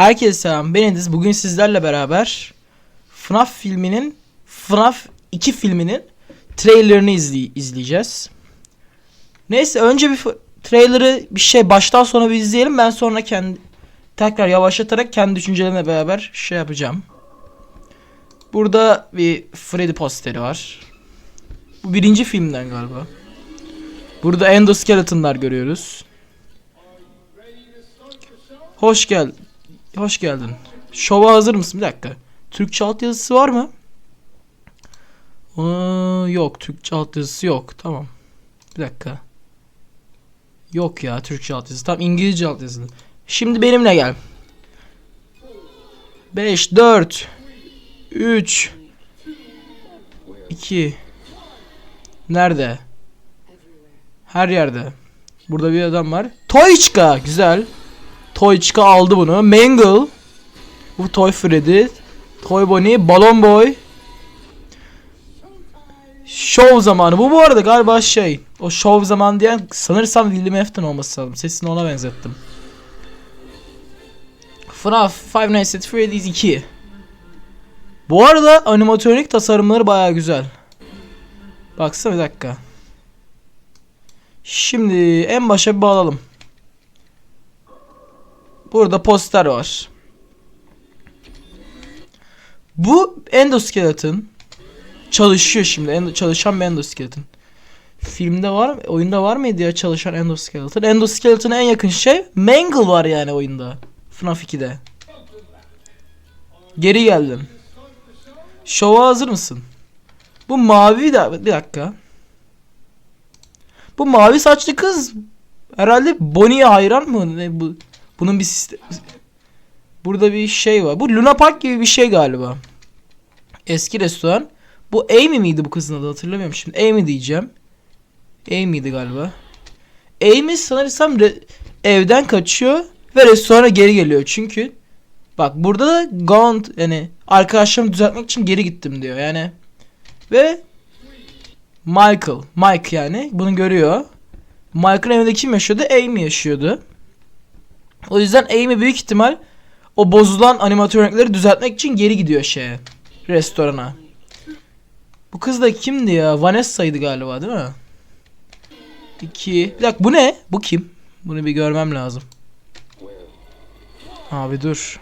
Herkese selam. Ben Ediz. Bugün sizlerle beraber FNAF filminin FNAF 2 filminin trailerını izley- izleyeceğiz. Neyse önce bir trailerı bir şey baştan sona bir izleyelim. Ben sonra kendi tekrar yavaşlatarak kendi düşüncelerimle beraber şey yapacağım. Burada bir Freddy posteri var. Bu birinci filmden galiba. Burada endoskeletonlar görüyoruz. Hoş gel. Hoş geldin. Şova hazır mısın? Bir dakika. Türkçe altyazısı var mı? Aa, yok. Türkçe altyazısı yok. Tamam. Bir dakika. Yok ya Türkçe altyazısı. Tamam İngilizce altyazılı. Şimdi benimle gel. 5, 4, 3, 2. Nerede? Her yerde. Burada bir adam var. Toyçka. Güzel. Toyçka aldı bunu. Mangle. Bu Toy Freddy. Toy Bonnie. Balon Boy. Show zamanı. Bu bu arada galiba şey. O show zamanı diyen sanırsam William Afton olması lazım. Sesini ona benzettim. FNAF Five Nights at Freddy's 2. Bu arada animatronik tasarımları baya güzel. Baksana bir dakika. Şimdi en başa bir bağlayalım. Burada poster var. Bu endoskeleton çalışıyor şimdi. Endo, çalışan bir endoskeleton. Filmde var mı? Oyunda var mıydı ya çalışan endoskeleton? Endoskeleton'a en yakın şey Mangle var yani oyunda. FNAF 2'de. Geri geldim. Şova hazır mısın? Bu mavi de bir dakika. Bu mavi saçlı kız herhalde Bonnie'ye hayran mı? Ne bu? Bunun bir sistem... Burada bir şey var. Bu Luna Park gibi bir şey galiba. Eski restoran. Bu Amy miydi bu kızın adı hatırlamıyorum şimdi. Amy diyeceğim. Amy'di galiba. Amy sanırsam evden kaçıyor ve restorana geri geliyor. Çünkü bak burada da gone yani arkadaşlarımı düzeltmek için geri gittim diyor. Yani ve Michael, Mike yani bunu görüyor. Michael'ın evinde kim yaşıyordu? Amy yaşıyordu. O yüzden Amy büyük ihtimal o bozulan animatronikleri düzeltmek için geri gidiyor şeye. Restorana. Bu kız da kimdi ya? Vanessa'ydı galiba değil mi? İki. Bir dakika bu ne? Bu kim? Bunu bir görmem lazım. Abi dur.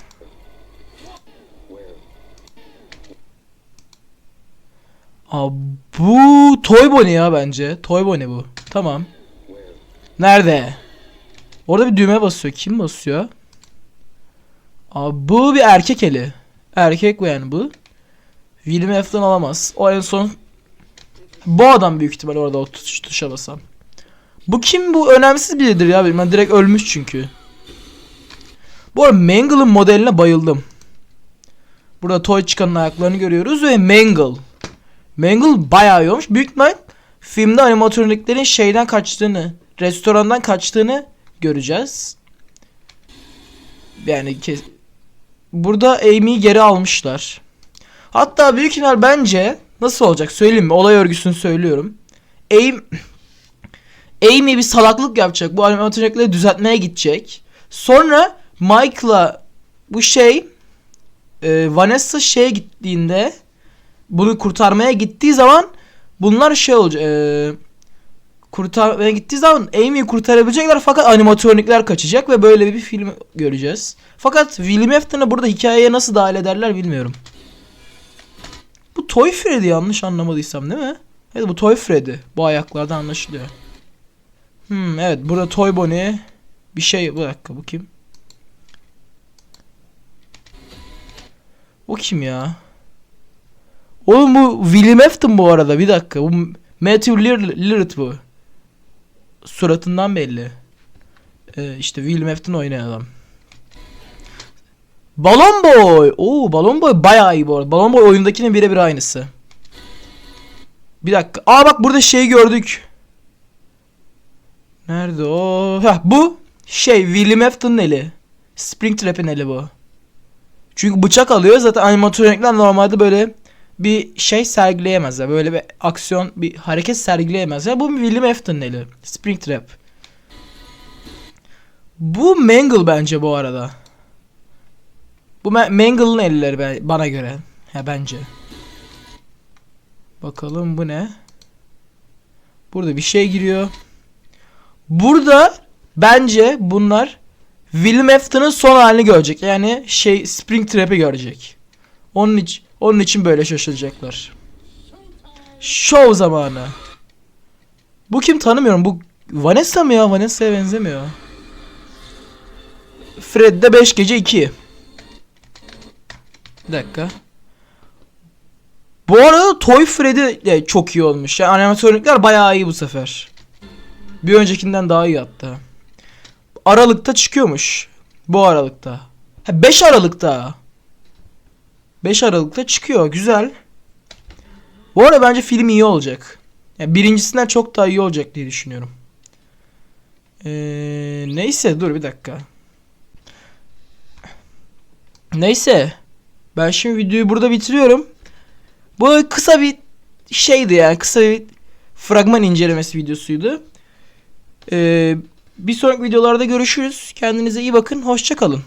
Abi bu Toy Bonnie ya bence. Toy Bonnie bu. Tamam. Nerede? Orada bir düğme basıyor. Kim basıyor? Abi bu bir erkek eli. Erkek bu yani bu. William Afton alamaz. O en son bu adam büyük ihtimal orada o tuş, tuşa basan. Bu kim bu? Önemsiz biridir ya. benim. Ben direkt ölmüş çünkü. Bu arada Mangle'ın modeline bayıldım. Burada Toy çıkanın ayaklarını görüyoruz ve Mangle. Mangle bayağı iyi olmuş. Büyük ihtimal filmde animatroniklerin şeyden kaçtığını, restorandan kaçtığını göreceğiz. Yani Burada Amy'yi geri almışlar. Hatta büyük ihtimal bence nasıl olacak söyleyeyim mi? Olay örgüsünü söylüyorum. Amy Amy bir salaklık yapacak. Bu animatronikleri düzeltmeye gidecek. Sonra Mike'la bu şey e, Vanessa şeye gittiğinde bunu kurtarmaya gittiği zaman bunlar şey olacak. E, kurtarmaya gittiği zaman Amy'yi kurtarabilecekler fakat animatronikler kaçacak ve böyle bir film göreceğiz. Fakat William Afton'ı burada hikayeye nasıl dahil ederler bilmiyorum. Bu Toy Freddy yanlış anlamadıysam değil mi? Evet bu Toy Freddy. Bu ayaklardan anlaşılıyor. Hmm evet burada Toy Bonnie bir şey bir dakika bu kim? O kim ya? Oğlum bu William Afton bu arada bir dakika bu Matthew Lillard bu. Suratından belli. Ee, işte William Afton oynayan adam. Balon Boy. Oo Balon Boy bayağı iyi bu arada. Balon Boy oyundakinin birebir aynısı. Bir dakika. Aa bak burada şey gördük. Nerede o? Heh bu şey William Afton'un eli. Springtrap'in eli bu. Çünkü bıçak alıyor zaten animatronikler normalde böyle bir şey sergileyemezler. Böyle bir aksiyon, bir hareket sergileyemezler. Bu William Afton'un eli. Springtrap. Bu Mangle bence bu arada. Bu Ma- Mangle'ın elleri bana göre. Ha bence. Bakalım bu ne? Burada bir şey giriyor. Burada bence bunlar Willem Afton'ın son halini görecek. Yani şey Spring Trap'i görecek. Onun için onun için böyle şaşıracaklar. Show zamanı. Bu kim tanımıyorum. Bu Vanessa mı ya? Vanessa'ya benzemiyor. Fred'de 5 gece 2. Bir dakika. Bu arada Toy Freddy de çok iyi olmuş. Yani animatronikler bayağı iyi bu sefer. Bir öncekinden daha iyi hatta. Aralıkta çıkıyormuş. Bu aralıkta. 5 Aralık'ta. 5 Aralık'ta çıkıyor. Güzel. Bu arada bence film iyi olacak. Yani birincisinden çok daha iyi olacak diye düşünüyorum. Ee, neyse dur bir dakika. Neyse. Ben şimdi videoyu burada bitiriyorum. Bu kısa bir şeydi yani kısa bir fragman incelemesi videosuydu. Ee, bir sonraki videolarda görüşürüz. Kendinize iyi bakın. Hoşça kalın.